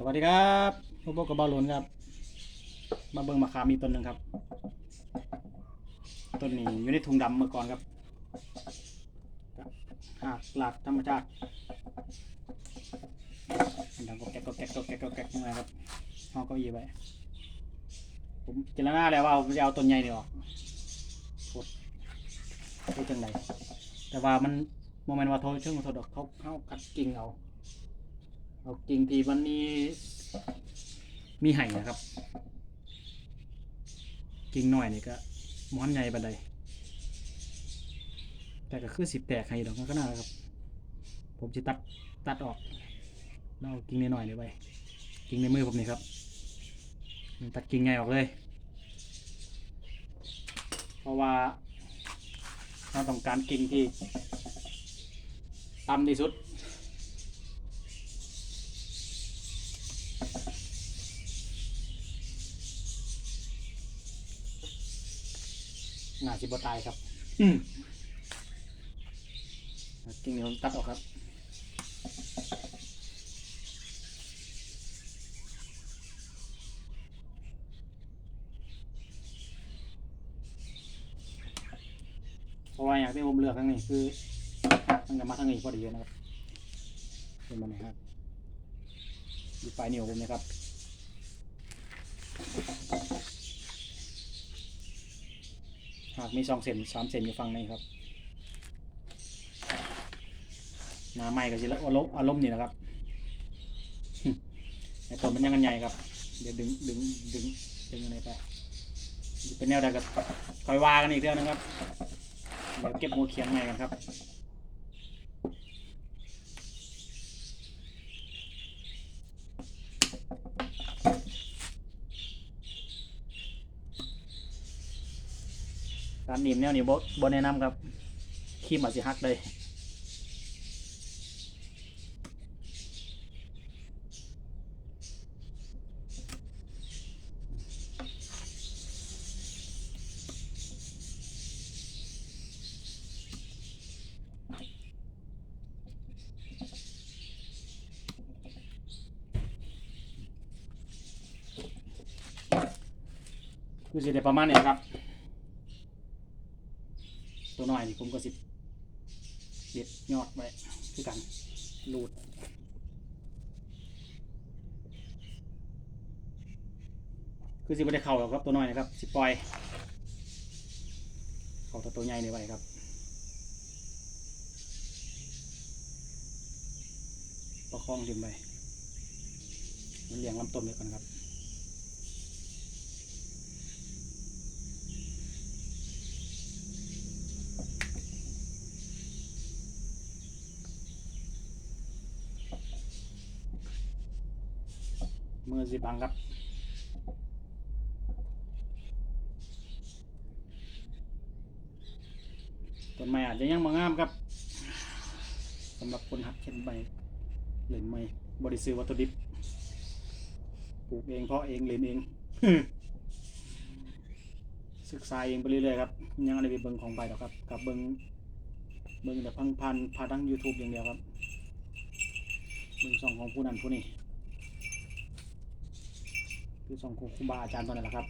สวัสดีครับพวกกับบอลลนครับ มาเบิ่งมะขามีต้นหนึ่งครับ ต้นนี้อยู่ในถุงดำเมื่อก่อนครับหักหลักธรรมชาติดังก็แก๊กก็แก๊กก็แก๊กก็แก๊กยังไงครับห้องก้าอี้ไว้ผมเจรนาแล้วว่าผมจะเอาต้นใหญ่นี่ออกโคตรพูดจังไดแต่ว่ามันโมเมนต์ว่าโทษเชิงโทษดอกเขาเขากัดกิ่งเอา เอากิ่งที่วันนี้ มีไห่นะครับ กิ่งหน่อยนี่ก็ม้อนใหญ่บันไดแต่ก็คือสิบแตกไห่ดอกมันก็น่าครับ ผมจะตัดตัดออกแล้วเอากิ่งน้อยๆนี่ไว้กิ่งในมือผมนี่ครับ ตัดกิ่งไงออกเลย เพราะว่าเราต้องการกิ่งที่ต่ำที่สุด น่าสิบตายครับ อืมกิ่งนี้ผมตัดออกครับเพราะว่าอย่างที่ผมเลือกทั้งนี้คือมันจะมาทั้งนี้พอดีนะครับเป็นมันนะครับดูปลายนิ้วผมนะครับ หาก มีสองเซนสามเซนอยู่ฝั่งในครับหน้าไม่ก็จะอารมณ์อารมณ์นี่นะครับไอ้ต้นมันยังกันใหญ่ครับ เดี๋ยวดึงดึงดึงดึงอะไรไปเป็นแนวใดก็คอยว่ากันอีกเรื่องนะครับ เดี๋ยวเก็บหัวเขียงใหม่กันครับ การหนีบแนวนี้บบบแนะนำครับขี้มาสิฮักเลยคือสิได้ประมาณนี้ครับ น้อยนี่ผมก็สิเด็ดยอดไว้คือกันรูดคือสิไม่ได้เข่าหรอกครับตัวน้อยนะครับสิปล่อย เข่าตัวตัวใหญ่นี่ไว้ครับประคองดินไปมันเลี้ยงลำต้นไว้ก่อนครับ มือสิบังครับ ต้นไม้อาจจะยังมางามครับสำหรับคนหักเช่นใบเล่นไม่บริซื้อวัตถุดิบปลูกเองเพาะเองเล่นเอง ศึกษาเองไปเรื่อยๆครับ ยังอะไรไปเบิ่งของไปหรอกครับ กับเบิ่งเบิ่งแต่พังพันพาทั้ง YouTube อย่างเดียวครับเบิ่งสองของผู้นั้นผู้นี้ คือสองครูบาอาจารย์ตอนนั้นแหละครับ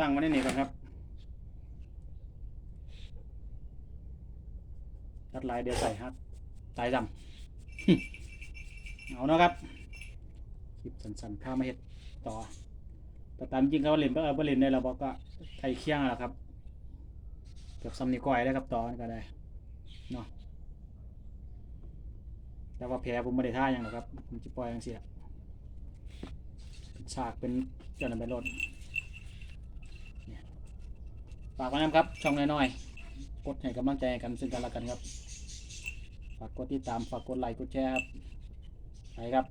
ตั้งไว้ในนี้ก่อนครับ ตัดลายเดี๋ยวใส่ฮัท ตายดำเอาเนาะครับคลิปสั้นๆข้ามาเห็ดต่อแต่ตามจริงเขาเล่นเออเล่นได้แล้วบอกก็ไทยเคียงแล้วครับเกือบซัมนิก้อยได้ครับต่อก็ได้เนาะแต่ว่าแพ้ผมไม่ได้ท่าอย่างหรอกครับผมจะปล่อยอย่างเสียฉากเป็นเจ้าหน้าที่รถฝากไว้นะครับช่องน้อยๆกดให้กำลังใจกันซึ่งกันและกันครับ ฝากกดติดตามฝากกดไลค์กดแชร์ครับไปครับ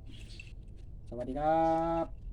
สวัสดีครับ